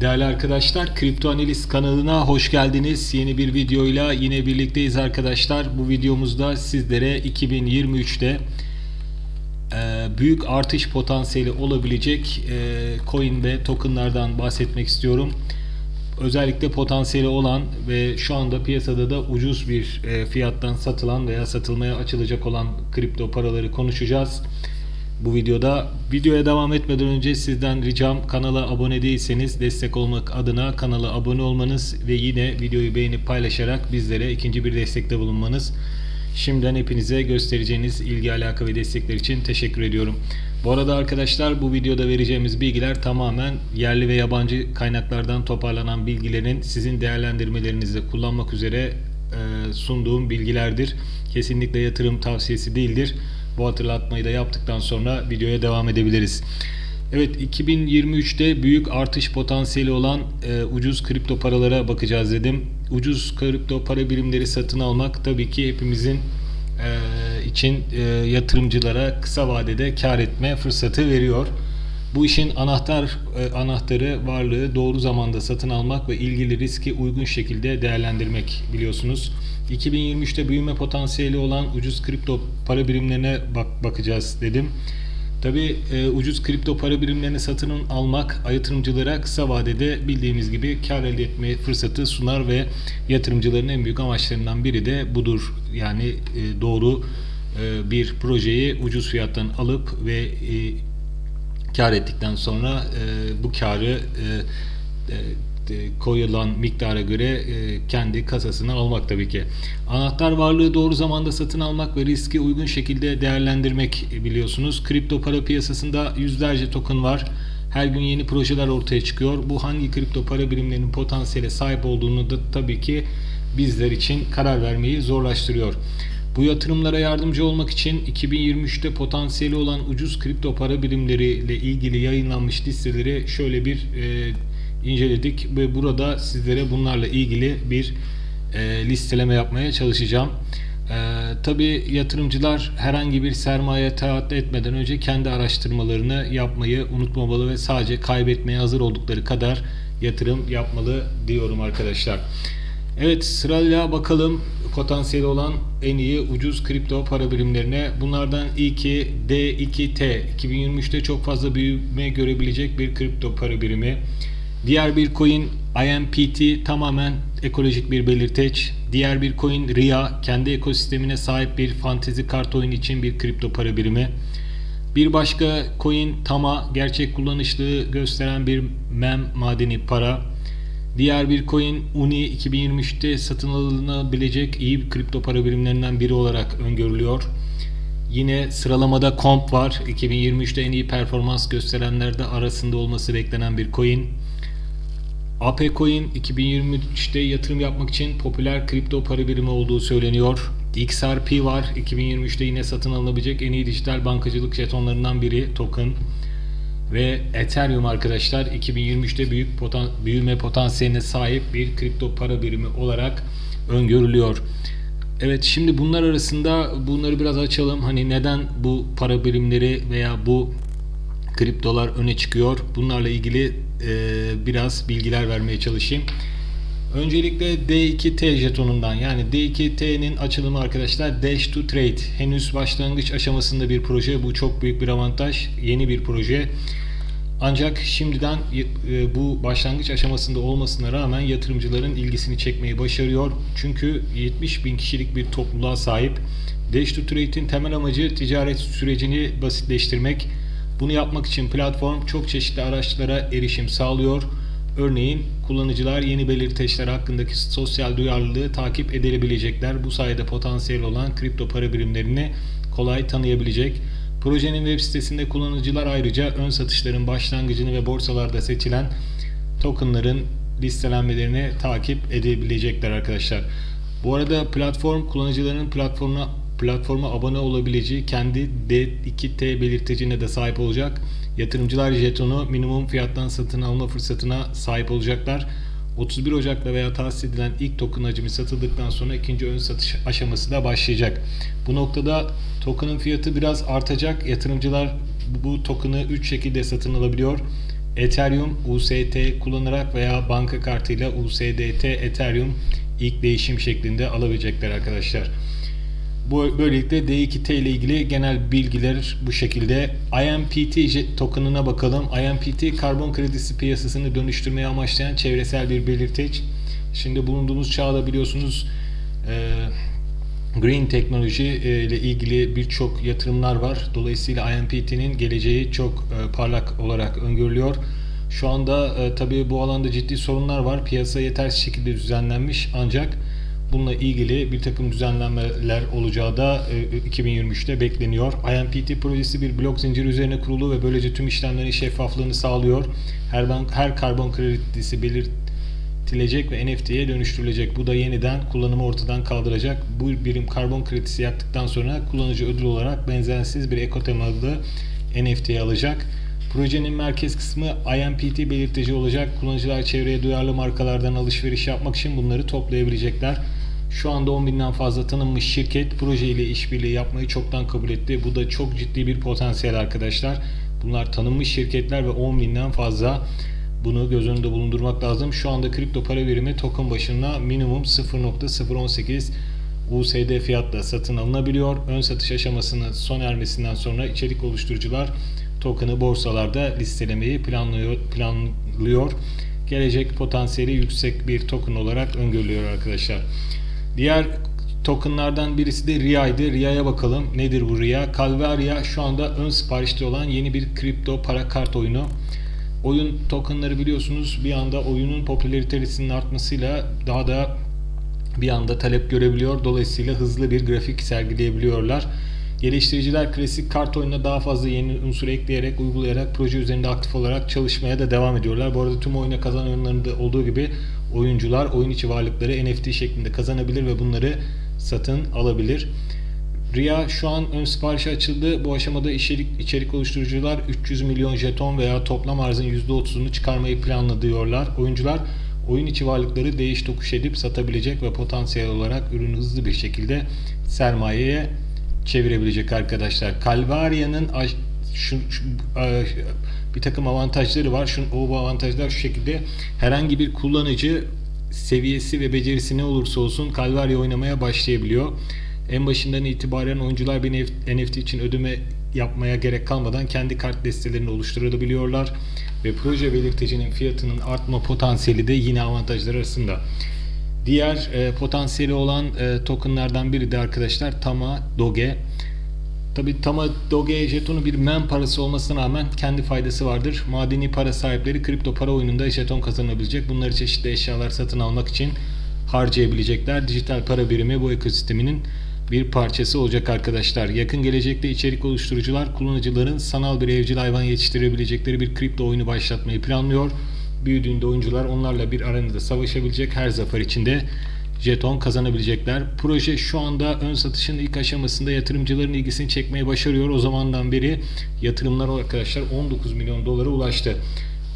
Değerli arkadaşlar, Kripto Analiz kanalına hoş geldiniz. Yeni bir videoyla yine birlikteyiz arkadaşlar. Bu videomuzda sizlere 2023'te e, büyük artış potansiyeli olabilecek e, coin ve tokenlardan bahsetmek istiyorum. Özellikle potansiyeli olan ve şu anda piyasada da ucuz bir e, fiyattan satılan veya satılmaya açılacak olan kripto paraları konuşacağız. Bu videoda videoya devam etmeden önce sizden ricam kanala abone değilseniz destek olmak adına kanala abone olmanız ve yine videoyu beğenip paylaşarak bizlere ikinci bir destekte bulunmanız. Şimdiden hepinize göstereceğiniz ilgi, alaka ve destekler için teşekkür ediyorum. Bu arada arkadaşlar bu videoda vereceğimiz bilgiler tamamen yerli ve yabancı kaynaklardan toparlanan bilgilerin sizin değerlendirmelerinizde kullanmak üzere sunduğum bilgilerdir. Kesinlikle yatırım tavsiyesi değildir. Bu hatırlatmayı da yaptıktan sonra videoya devam edebiliriz. Evet 2023'te büyük artış potansiyeli olan e, ucuz kripto paralara bakacağız dedim. Ucuz kripto para birimleri satın almak tabii ki hepimizin e, için e, yatırımcılara kısa vadede kar etme fırsatı veriyor. Bu işin anahtar e, anahtarı varlığı doğru zamanda satın almak ve ilgili riski uygun şekilde değerlendirmek biliyorsunuz. 2023'te büyüme potansiyeli olan ucuz kripto para birimlerine bak bakacağız dedim. Tabi e, ucuz kripto para birimlerini satın almak yatırımcılara kısa vadede bildiğimiz gibi kar elde etme fırsatı sunar ve yatırımcıların en büyük amaçlarından biri de budur. Yani e, doğru e, bir projeyi ucuz fiyattan alıp ve e, kar ettikten sonra e, bu karı e, e, e, koyulan miktara göre e, kendi kasasına almak tabii ki. Anahtar varlığı doğru zamanda satın almak ve riski uygun şekilde değerlendirmek biliyorsunuz. Kripto para piyasasında yüzlerce token var. Her gün yeni projeler ortaya çıkıyor. Bu hangi kripto para birimlerinin potansiyele sahip olduğunu da tabii ki bizler için karar vermeyi zorlaştırıyor. Bu yatırımlara yardımcı olmak için 2023'te potansiyeli olan ucuz kripto para birimleriyle ilgili yayınlanmış listeleri şöyle bir e, inceledik ve burada sizlere bunlarla ilgili bir e, listeleme yapmaya çalışacağım. E, Tabi yatırımcılar herhangi bir sermaye taahhüt etmeden önce kendi araştırmalarını yapmayı unutmamalı ve sadece kaybetmeye hazır oldukları kadar yatırım yapmalı diyorum arkadaşlar. Evet sırayla bakalım potansiyeli olan en iyi ucuz kripto para birimlerine. Bunlardan ilki D2T. 2023'te çok fazla büyüme görebilecek bir kripto para birimi. Diğer bir coin IMPT tamamen ekolojik bir belirteç. Diğer bir coin RIA kendi ekosistemine sahip bir fantezi kart oyunu için bir kripto para birimi. Bir başka coin Tama gerçek kullanışlığı gösteren bir mem madeni para. Diğer bir coin Uni 2023'te satın alınabilecek iyi kripto para birimlerinden biri olarak öngörülüyor. Yine sıralamada Comp var. 2023'te en iyi performans gösterenlerde arasında olması beklenen bir coin. AP Coin 2023'te yatırım yapmak için popüler kripto para birimi olduğu söyleniyor. XRP var. 2023'te yine satın alınabilecek en iyi dijital bankacılık jetonlarından biri token. Ve Ethereum arkadaşlar 2023'te büyük potan büyüme potansiyeline sahip bir kripto para birimi olarak öngörülüyor. Evet şimdi bunlar arasında bunları biraz açalım. Hani neden bu para birimleri veya bu kriptolar öne çıkıyor? Bunlarla ilgili e, biraz bilgiler vermeye çalışayım. Öncelikle D2T jetonundan yani D2T'nin açılımı arkadaşlar Dash to Trade. Henüz başlangıç aşamasında bir proje. Bu çok büyük bir avantaj. Yeni bir proje. Ancak şimdiden e, bu başlangıç aşamasında olmasına rağmen yatırımcıların ilgisini çekmeyi başarıyor. Çünkü 70 bin kişilik bir topluluğa sahip. Dash to Trade'in temel amacı ticaret sürecini basitleştirmek. Bunu yapmak için platform çok çeşitli araçlara erişim sağlıyor. Örneğin kullanıcılar yeni belirteçler hakkındaki sosyal duyarlılığı takip edilebilecekler. Bu sayede potansiyel olan kripto para birimlerini kolay tanıyabilecek. Projenin web sitesinde kullanıcılar ayrıca ön satışların başlangıcını ve borsalarda seçilen tokenların listelenmelerini takip edebilecekler arkadaşlar. Bu arada platform kullanıcıların platformuna platforma abone olabileceği kendi D2T belirtecine de sahip olacak. Yatırımcılar jetonu minimum fiyattan satın alma fırsatına sahip olacaklar. 31 Ocak'ta veya tahsis edilen ilk token hacmi satıldıktan sonra ikinci ön satış aşaması da başlayacak. Bu noktada token'ın fiyatı biraz artacak. Yatırımcılar bu token'ı 3 şekilde satın alabiliyor. Ethereum UST kullanarak veya banka kartıyla USDT Ethereum ilk değişim şeklinde alabilecekler arkadaşlar. Bu böylelikle D2T ile ilgili genel bilgiler bu şekilde. IMPT token'ına bakalım. IMPT karbon kredisi piyasasını dönüştürmeye amaçlayan çevresel bir belirteç. Şimdi bulunduğumuz çağda biliyorsunuz e, green teknoloji e, ile ilgili birçok yatırımlar var. Dolayısıyla IMPT'nin geleceği çok e, parlak olarak öngörülüyor. Şu anda e, tabii bu alanda ciddi sorunlar var. Piyasa yetersiz şekilde düzenlenmiş ancak bununla ilgili bir takım düzenlemeler olacağı da e, 2023'te bekleniyor. IMPT projesi bir blok zinciri üzerine kurulu ve böylece tüm işlemlerin şeffaflığını sağlıyor. Her bank her karbon kredisi belirtilecek ve NFT'ye dönüştürülecek. Bu da yeniden kullanımı ortadan kaldıracak. Bu birim karbon kredisi yaktıktan sonra kullanıcı ödül olarak benzersiz bir ekotemalı NFT'ye alacak. Projenin merkez kısmı IMPT belirtici olacak. Kullanıcılar çevreye duyarlı markalardan alışveriş yapmak için bunları toplayabilecekler. Şu anda 10 binden fazla tanınmış şirket proje ile işbirliği yapmayı çoktan kabul etti. Bu da çok ciddi bir potansiyel arkadaşlar. Bunlar tanınmış şirketler ve 10 binden fazla bunu göz önünde bulundurmak lazım. Şu anda kripto para birimi token başına minimum 0.018 USD fiyatla satın alınabiliyor. Ön satış aşamasının son ermesinden sonra içerik oluşturucular token'ı borsalarda listelemeyi planlıyor. planlıyor. Gelecek potansiyeli yüksek bir token olarak öngörülüyor arkadaşlar. Diğer tokenlardan birisi de RIA'ydı. RIA'ya bakalım. Nedir bu RIA? Calvaria şu anda ön siparişte olan yeni bir kripto para kart oyunu. Oyun tokenları biliyorsunuz bir anda oyunun popülaritesinin artmasıyla daha da bir anda talep görebiliyor. Dolayısıyla hızlı bir grafik sergileyebiliyorlar. Geliştiriciler klasik kart oyununa daha fazla yeni unsur ekleyerek, uygulayarak proje üzerinde aktif olarak çalışmaya da devam ediyorlar. Bu arada tüm oyuna kazanan oyunlarında olduğu gibi oyuncular oyun içi varlıkları NFT şeklinde kazanabilir ve bunları satın alabilir. RIA şu an ön siparişi açıldı. Bu aşamada içerik, içerik oluşturucular 300 milyon jeton veya toplam arzın %30'unu çıkarmayı planlıyorlar. Oyuncular oyun içi varlıkları değiş tokuş edip satabilecek ve potansiyel olarak ürünü hızlı bir şekilde sermayeye çevirebilecek arkadaşlar. Calvaria'nın şu, şu, bir takım avantajları var. Şu, o avantajlar şu şekilde herhangi bir kullanıcı seviyesi ve becerisi ne olursa olsun Calvaria oynamaya başlayabiliyor. En başından itibaren oyuncular bir NFT için ödeme yapmaya gerek kalmadan kendi kart destelerini oluşturabiliyorlar ve proje belirtecinin fiyatının artma potansiyeli de yine avantajlar arasında. Diğer e, potansiyeli olan e, tokenlardan biri de arkadaşlar Tama Doge. Tabi Tama Doge jetonu bir men parası olmasına rağmen kendi faydası vardır. Madeni para sahipleri kripto para oyununda jeton kazanabilecek. Bunları çeşitli eşyalar satın almak için harcayabilecekler. Dijital para birimi bu ekosisteminin bir parçası olacak arkadaşlar. Yakın gelecekte içerik oluşturucular kullanıcıların sanal bir evcil hayvan yetiştirebilecekleri bir kripto oyunu başlatmayı planlıyor. Büyüdüğünde oyuncular onlarla bir aranada savaşabilecek her zafer içinde jeton kazanabilecekler. Proje şu anda ön satışın ilk aşamasında yatırımcıların ilgisini çekmeye başarıyor. O zamandan beri yatırımlar arkadaşlar 19 milyon dolara ulaştı.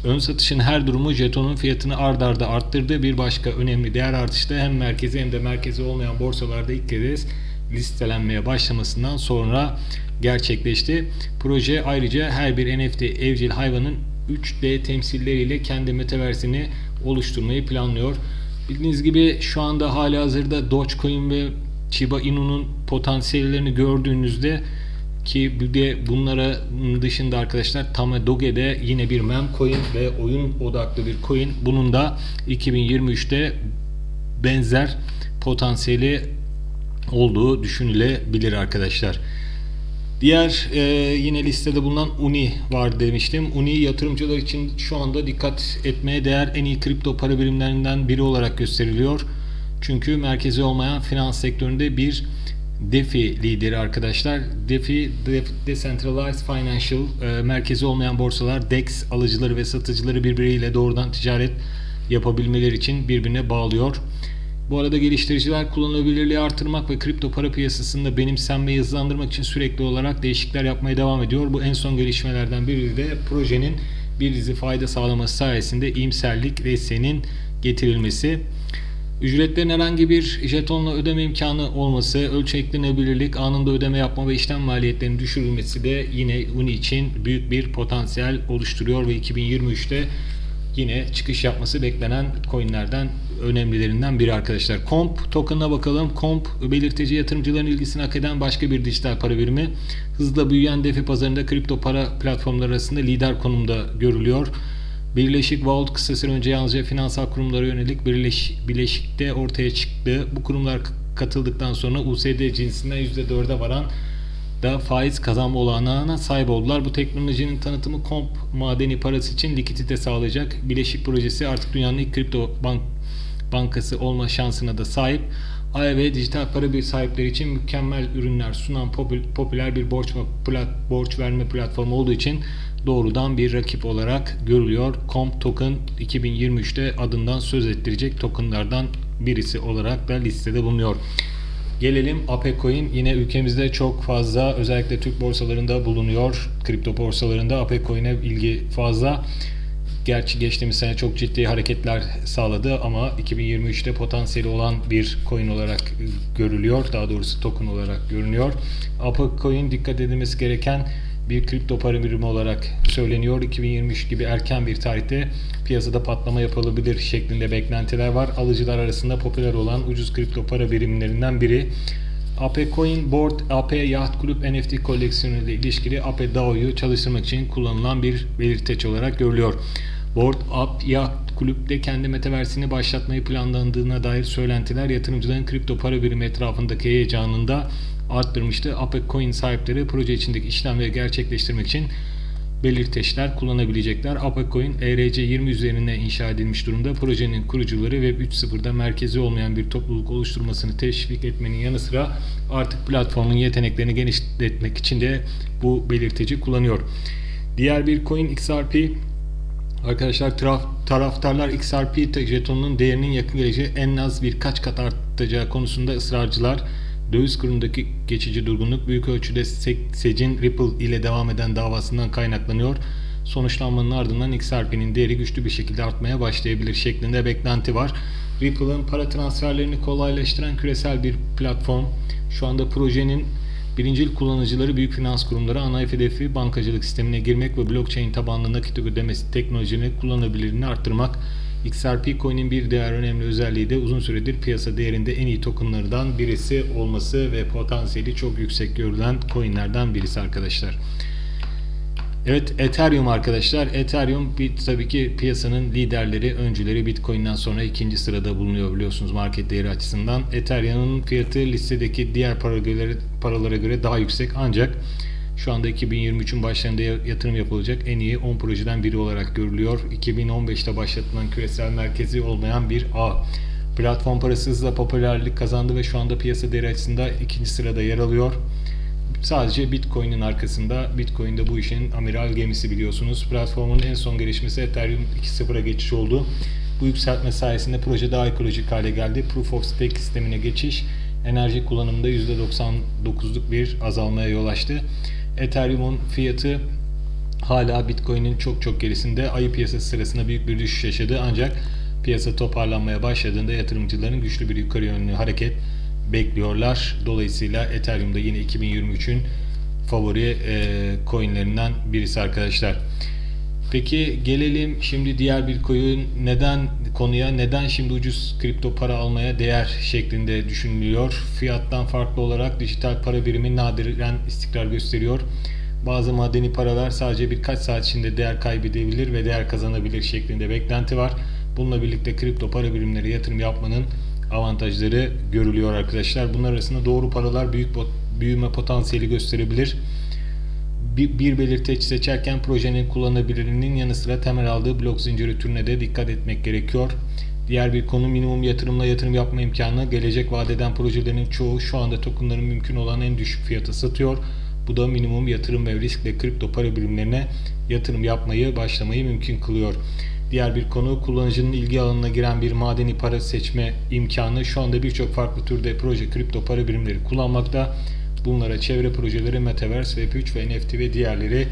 Ön satışın her durumu jetonun fiyatını ard arda arttırdı. Bir başka önemli değer artışı da hem merkezi hem de merkezi olmayan borsalarda ilk kez listelenmeye başlamasından sonra gerçekleşti. Proje ayrıca her bir NFT evcil hayvanın 3D temsilleriyle kendi metaversini oluşturmayı planlıyor. Bildiğiniz gibi şu anda hali hazırda Dogecoin ve Shiba Inu'nun potansiyellerini gördüğünüzde ki bir de bunlara dışında arkadaşlar Tama Doge de yine bir mem coin ve oyun odaklı bir coin. Bunun da 2023'te benzer potansiyeli olduğu düşünülebilir arkadaşlar. Diğer e, yine listede bulunan Uni var demiştim. Uni yatırımcılar için şu anda dikkat etmeye değer en iyi kripto para birimlerinden biri olarak gösteriliyor. Çünkü merkezi olmayan finans sektöründe bir DeFi lideri arkadaşlar. DeFi, Decentralized Financial, e, merkezi olmayan borsalar, DEX alıcıları ve satıcıları birbiriyle doğrudan ticaret yapabilmeleri için birbirine bağlıyor. Bu arada geliştiriciler kullanılabilirliği artırmak ve kripto para piyasasında benimsenmeyi hızlandırmak için sürekli olarak değişiklikler yapmaya devam ediyor. Bu en son gelişmelerden biri de projenin bir dizi fayda sağlaması sayesinde iyimserlik desteğinin getirilmesi. Ücretlerin herhangi bir jetonla ödeme imkanı olması, ölçeklenebilirlik, anında ödeme yapma ve işlem maliyetlerinin düşürülmesi de yine Uni için büyük bir potansiyel oluşturuyor ve 2023'te yine çıkış yapması beklenen coinlerden önemlilerinden biri arkadaşlar. Comp token'a bakalım. Comp belirteci yatırımcıların ilgisini hak eden başka bir dijital para birimi. Hızla büyüyen DeFi pazarında kripto para platformları arasında lider konumda görülüyor. Birleşik Vault kısa süre önce yalnızca finansal kurumlara yönelik birleş, bileşikte ortaya çıktı. Bu kurumlar katıldıktan sonra USD cinsinden %4'e varan da faiz kazanma olanağına sahip oldular. Bu teknolojinin tanıtımı komp madeni parası için likidite sağlayacak. Bileşik projesi artık dünyanın ilk kripto bank bankası olma şansına da sahip. Ay ve dijital para bir sahipleri için mükemmel ürünler sunan popü- popüler bir borç plat, borç verme platformu olduğu için doğrudan bir rakip olarak görülüyor. Comp Token 2023'te adından söz ettirecek tokenlardan birisi olarak da listede bulunuyor. Gelelim Apecoin yine ülkemizde çok fazla özellikle Türk borsalarında bulunuyor. Kripto borsalarında Apecoin'e ilgi fazla. Gerçi geçtiğimiz sene çok ciddi hareketler sağladı ama 2023'te potansiyeli olan bir coin olarak görülüyor. Daha doğrusu token olarak görünüyor. Apecoin dikkat edilmesi gereken bir kripto para birimi olarak söyleniyor. 2023 gibi erken bir tarihte piyasada patlama yapılabilir şeklinde beklentiler var. Alıcılar arasında popüler olan ucuz kripto para birimlerinden biri. AP Coin Board, AP Yacht Club NFT koleksiyonu ile ilişkili AP DAO'yu çalıştırmak için kullanılan bir belirteç olarak görülüyor. Board Up Yacht Club'de kendi metaversini başlatmayı planlandığına dair söylentiler yatırımcıların kripto para birimi etrafındaki heyecanında arttırmıştı. AP Coin sahipleri proje içindeki işlemleri gerçekleştirmek için belirteçler kullanabilecekler. Apecoin ERC20 üzerine inşa edilmiş durumda. Projenin kurucuları Web 3.0'da merkezi olmayan bir topluluk oluşturmasını teşvik etmenin yanı sıra artık platformun yeteneklerini genişletmek için de bu belirteci kullanıyor. Diğer bir coin XRP Arkadaşlar taraf, taraftarlar XRP jetonunun değerinin yakın geleceği en az birkaç kat artacağı konusunda ısrarcılar. Döviz kurundaki geçici durgunluk büyük ölçüde SEC'in Ripple ile devam eden davasından kaynaklanıyor. Sonuçlanmanın ardından XRP'nin değeri güçlü bir şekilde artmaya başlayabilir şeklinde beklenti var. Ripple'ın para transferlerini kolaylaştıran küresel bir platform. Şu anda projenin Birincil kullanıcıları büyük finans kurumları ana hedefi bankacılık sistemine girmek ve blockchain tabanlı nakit ödemesi teknolojilerini kullanılabilirliğini arttırmak. XRP coin'in bir diğer önemli özelliği de uzun süredir piyasa değerinde en iyi tokenlardan birisi olması ve potansiyeli çok yüksek görülen coinlerden birisi arkadaşlar. Evet Ethereum arkadaşlar. Ethereum bir, tabii ki piyasanın liderleri, öncüleri Bitcoin'den sonra ikinci sırada bulunuyor biliyorsunuz market değeri açısından. Ethereum'un fiyatı listedeki diğer paralara, paralara göre daha yüksek ancak şu anda 2023'ün başlarında yatırım yapılacak en iyi 10 projeden biri olarak görülüyor. 2015'te başlatılan küresel merkezi olmayan bir ağ. Platform parası hızla popülerlik kazandı ve şu anda piyasa değeri açısından ikinci sırada yer alıyor. Sadece Bitcoin'in arkasında. Bitcoin'de bu işin amiral gemisi biliyorsunuz. Platformun en son gelişmesi Ethereum 2.0'a geçiş oldu. Bu yükseltme sayesinde proje daha ekolojik hale geldi. Proof of Stake sistemine geçiş enerji kullanımında %99'luk bir azalmaya yol açtı. Ethereum'un fiyatı hala Bitcoin'in çok çok gerisinde. Ayı piyasası sırasında büyük bir düşüş yaşadı ancak piyasa toparlanmaya başladığında yatırımcıların güçlü bir yukarı yönlü hareket bekliyorlar. Dolayısıyla Ethereum'da yine 2023'ün favori e, coinlerinden birisi arkadaşlar. Peki gelelim şimdi diğer bir coin neden konuya neden şimdi ucuz kripto para almaya değer şeklinde düşünülüyor. Fiyattan farklı olarak dijital para birimi nadiren istikrar gösteriyor. Bazı madeni paralar sadece birkaç saat içinde değer kaybedebilir ve değer kazanabilir şeklinde beklenti var. Bununla birlikte kripto para birimleri yatırım yapmanın avantajları görülüyor arkadaşlar. Bunlar arasında doğru paralar büyük büyüme potansiyeli gösterebilir. Bir, belirteç seçerken projenin kullanılabilirliğinin yanı sıra temel aldığı blok zinciri türüne de dikkat etmek gerekiyor. Diğer bir konu minimum yatırımla yatırım yapma imkanı. Gelecek vadeden projelerin çoğu şu anda tokenların mümkün olan en düşük fiyata satıyor. Bu da minimum yatırım ve riskle kripto para birimlerine yatırım yapmayı başlamayı mümkün kılıyor. Diğer bir konu kullanıcının ilgi alanına giren bir madeni para seçme imkanı. Şu anda birçok farklı türde proje kripto para birimleri kullanmakta. Bunlara çevre projeleri, Metaverse, Web3 ve NFT ve diğerleri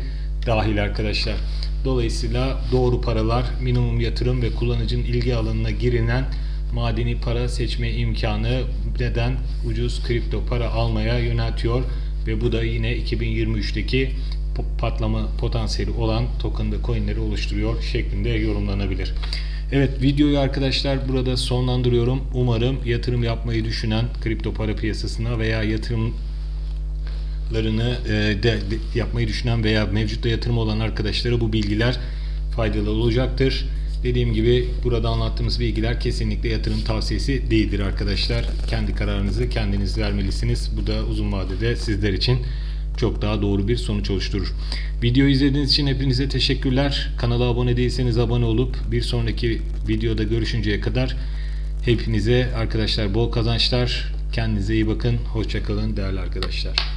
dahil arkadaşlar. Dolayısıyla doğru paralar, minimum yatırım ve kullanıcının ilgi alanına girilen madeni para seçme imkanı neden ucuz kripto para almaya yöneltiyor ve bu da yine 2023'teki po- patlama potansiyeli olan token ve coinleri oluşturuyor şeklinde yorumlanabilir. Evet videoyu arkadaşlar burada sonlandırıyorum. Umarım yatırım yapmayı düşünen kripto para piyasasına veya yatırım larını e, de, de yapmayı düşünen veya mevcutta yatırım olan arkadaşlara bu bilgiler faydalı olacaktır. Dediğim gibi burada anlattığımız bilgiler kesinlikle yatırım tavsiyesi değildir arkadaşlar. Kendi kararınızı kendiniz vermelisiniz. Bu da uzun vadede sizler için çok daha doğru bir sonuç oluşturur. Videoyu izlediğiniz için hepinize teşekkürler. Kanala abone değilseniz abone olup bir sonraki videoda görüşünceye kadar hepinize arkadaşlar bol kazançlar. Kendinize iyi bakın. Hoşçakalın değerli arkadaşlar.